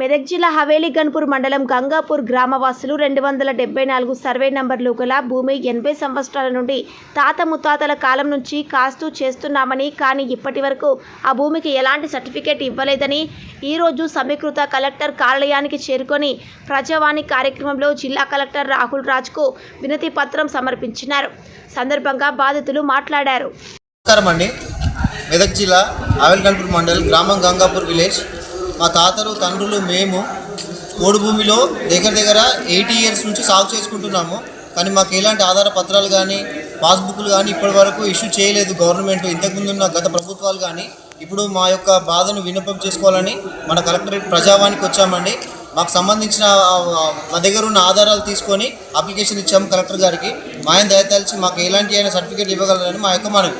మెదక్ జిల్లా హవేలీ గన్పూర్ మండలం గంగాపూర్ గ్రామవాసులు రెండు వందల డెబ్బై నాలుగు సర్వే నంబర్లు గల భూమి ఎనభై సంవత్సరాల నుండి తాత ముత్తాతల కాలం నుంచి కాస్తూ చేస్తున్నామని కానీ ఇప్పటి వరకు ఆ భూమికి ఎలాంటి సర్టిఫికేట్ ఇవ్వలేదని ఈరోజు సమీకృత కలెక్టర్ కార్యాలయానికి చేరుకొని ప్రజావాణి కార్యక్రమంలో జిల్లా కలెక్టర్ రాహుల్ రాజ్కు వినతి పత్రం సమర్పించినారు. సందర్భంగా బాధితులు మాట్లాడారు. మెదక్ జిల్లా ఆవెల్గన్పూర్ మండల్ గ్రామం గంగాపూర్ విలేజ్ మా తాతలు తండ్రులు మేము ఓడు భూమిలో దగ్గర దగ్గర ఎయిటీ ఇయర్స్ నుంచి సాగు చేసుకుంటున్నాము. కానీ మాకు ఎలాంటి ఆధార పత్రాలు కానీ పాస్బుక్లు కానీ ఇప్పటి వరకు ఇష్యూ చేయలేదు గవర్నమెంట్. ఇంతకుముందు ఉన్న గత ప్రభుత్వాలు కానీ ఇప్పుడు మా యొక్క బాధను విన్నపం చేసుకోవాలని మన కలెక్టరేట్ ప్రజావానికి వచ్చామండి. మాకు సంబంధించిన మా దగ్గర ఉన్న ఆధారాలు తీసుకొని అప్లికేషన్ ఇచ్చాము కలెక్టర్ గారికి. మా ఆయన దయతలిచి మాకు ఎలాంటి అయినా సర్టిఫికేట్ ఇవ్వగలరని మా యొక్క మనవి.